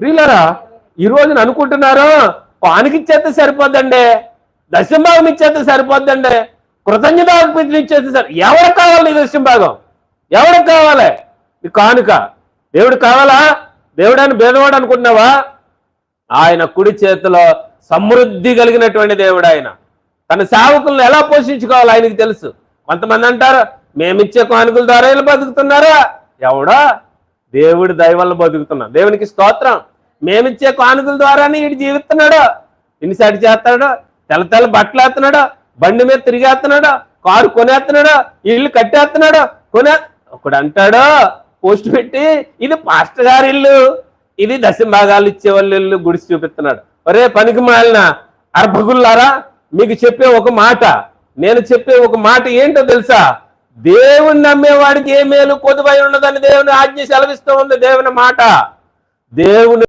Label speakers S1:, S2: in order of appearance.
S1: ప్రియులరా ఈ రోజున అనుకుంటున్నారు పానికిచ్చేస్తే సరిపోద్దండి దశంభాగం ఇచ్చేస్తే సరిపోద్దండి కృతజ్ఞత అర్పించలు ఇచ్చేస్తే సరి ఎవరికి కావాలి దశంభాగం ఎవరికి కావాలి? ఈ కానుక. దేవుడు కావాలా? దేవుడని భేదవాడు అనుకుంటున్నావా? ఆయన కుడి చేతిలో సమృద్ధి కలిగినటువంటి దేవుడు ఆయన. తన సేవకులను ఎలా పోషించుకోవాలి ఆయనకి తెలుసు. కొంతమంది అంటారు మేమిచ్చే కానుకల ద్వారా వీళ్ళు బతుకుతున్నారా? ఎవడా? దేవుడి దయ వల్ల బతుకుతున్నాం. దేవునికి స్తోత్రం. మేమిచ్చే కానుకల ద్వారానే వీడు జీవిస్తున్నాడు. ఇన్నిసారి చేస్తాడు తెల్ల తెల్ల బట్టలు వేస్తున్నాడు బండి మీద తిరిగేస్తున్నాడు కారు కొనేస్తున్నాడు ఇల్లు కట్టేస్తున్నాడు కొనే ఒకడు అంటాడు పోస్ట్ పెట్టి ఇది పాస్టర్ గారి ఇల్లు. ఇది దశభాగాలు ఇచ్చే వాళ్ళ ఇల్లు గుడిసి చూపిస్తున్నాడు. ఒరే పనికి మాలిన అర్భగుల్లారా మీకు చెప్పే ఒక మాట నేను చెప్పే ఒక మాట ఏంటో తెలుసా? దేవుని నమ్మేవాడికి ఏ మేలు కొదువై ఉన్నదని దేవుని ఆజ్ఞ సెలవిస్తూ ఉంది దేవుని మాట. దేవుని